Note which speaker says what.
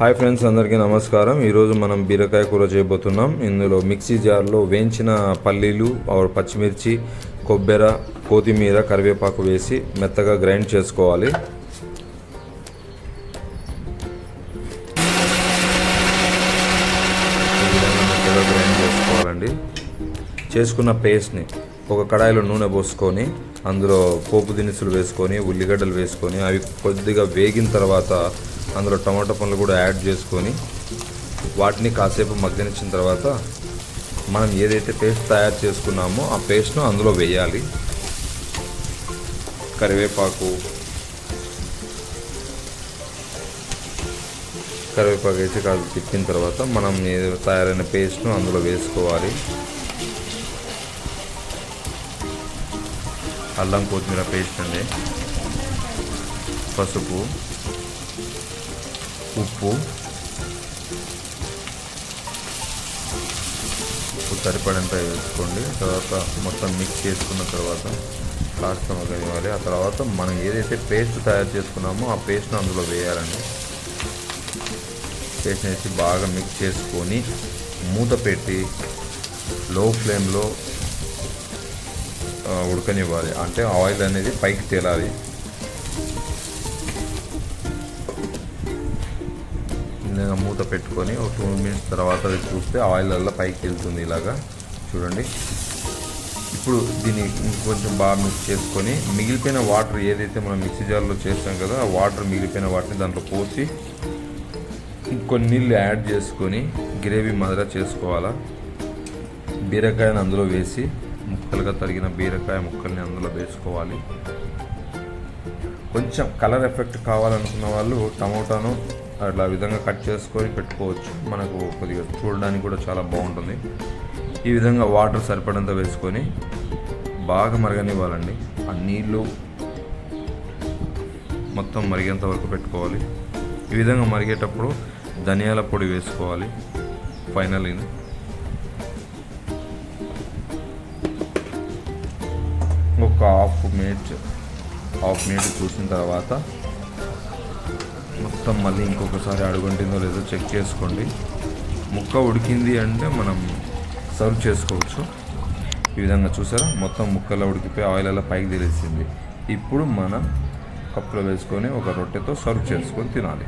Speaker 1: Hi friends అందరికీ నమస్కారం. ఈరోజు మనం బీరకాయ కూర చేయబోతున్నాం. ఇందులో మిక్సీ జార్లో వేయించిన పల్లీలు ఆర్ పచ్చిమిర్చి కొబ్బెర కొత్తిమీర కరివేపాకు వేసి మెత్తగా గ్రైండ్ చేసుకోవాలి. మెత్తగా గ్రైండ్ చేసుకోవాలండి. చేసుకున్న పేస్ట్ని ఒక కడాయిలో నూనె పోసుకొని అందులో పోపు దినుసులు వేసుకొని ఉల్లిగడ్డలు వేసుకొని అవి కొద్దిగా వేగిన తర్వాత అందులో టమాటో పండ్లు కూడా యాడ్ చేసుకొని వాటిని కాసేపు మగ్గనిచ్చిన తర్వాత మనం ఏదైతే పేస్ట్ తయారు చేసుకున్నామో ఆ పేస్ట్ను అందులో వేయాలి. కరివేపాకు. కరివేపాకు వేసి కాదు తిప్పిన తర్వాత మనం తయారైన పేస్ట్ను అందులో వేసుకోవాలి. అల్లం కొత్తిమీర పేస్ట్ అండి. పసుపు. ఉప్పు. ఉప్పు సరిపడంత వేసుకోండి. తర్వాత మొత్తం మిక్స్ చేసుకున్న తర్వాత కాస్త మగ్గనివ్వాలి ఆ తర్వాత మనం ఏదైతే పేస్ట్ తయారు చేసుకున్నామో ఆ పేస్ట్ను అందులో వేయాలండి. పేస్ట్ వేసి బాగా మిక్స్ చేసుకొని మూత పెట్టి లో ఫ్లేమ్లో ఉడకనివ్వాలి. అంటే ఆయిల్ అనేది పైకి తేలాలి. నేను మూత పెట్టుకొని ఒక టూ మినిట్స్ తర్వాత అది చూస్తే ఆయిల్ అలా పైకి వెళ్తుంది ఇలాగా. చూడండి. ఇప్పుడు దీన్ని ఇంకొంచెం బాగా మిక్స్ చేసుకొని మిగిలిపోయిన వాటర్ ఏదైతే మనం మిక్సీ జార్లో చేస్తాం కదా ఆ వాటర్ మిగిలిపోయిన వాటిని దాంట్లో పోసి కొన్ని నీళ్ళు యాడ్ చేసుకొని గ్రేవీ మాదిరిగా చేసుకోవాలా. బీరకాయని అందులో వేసి ముక్కలుగా తరిగిన బీరకాయ ముక్కల్ని అందులో వేసుకోవాలి. కొంచెం కలర్ ఎఫెక్ట్ కావాలనుకున్న వాళ్ళు టమోటాను అట్లా విధంగా కట్ చేసుకొని పెట్టుకోవచ్చు. మనకు కొద్దిగా చూడడానికి కూడా చాలా బాగుంటుంది. ఈ విధంగా వాటర్ సరిపడంత వేసుకొని బాగా మరగనివ్వాలండి. ఆ నీళ్ళు మొత్తం మరిగేంత వరకు పెట్టుకోవాలి. ఈ విధంగా మరిగేటప్పుడు ధనియాల పొడి వేసుకోవాలి. ఫైనల్ ఒక హాఫ్ మినిట్ హాఫ్ మినిట్ చూసిన తర్వాత మొత్తం మళ్ళీ ఇంకొకసారి అడుగుంటుందో లేదో చెక్ చేసుకోండి. ముక్క ఉడికింది అంటే మనం సర్వ్ చేసుకోవచ్చు. ఈ విధంగా చూసారా? మొత్తం ముక్కలో ఉడికిపోయి ఆయిల్ అలా పైకి తెలిసింది. ఇప్పుడు మనం కప్పులో వేసుకొని ఒక రొట్టెతో సర్వ్ చేసుకొని తినాలి.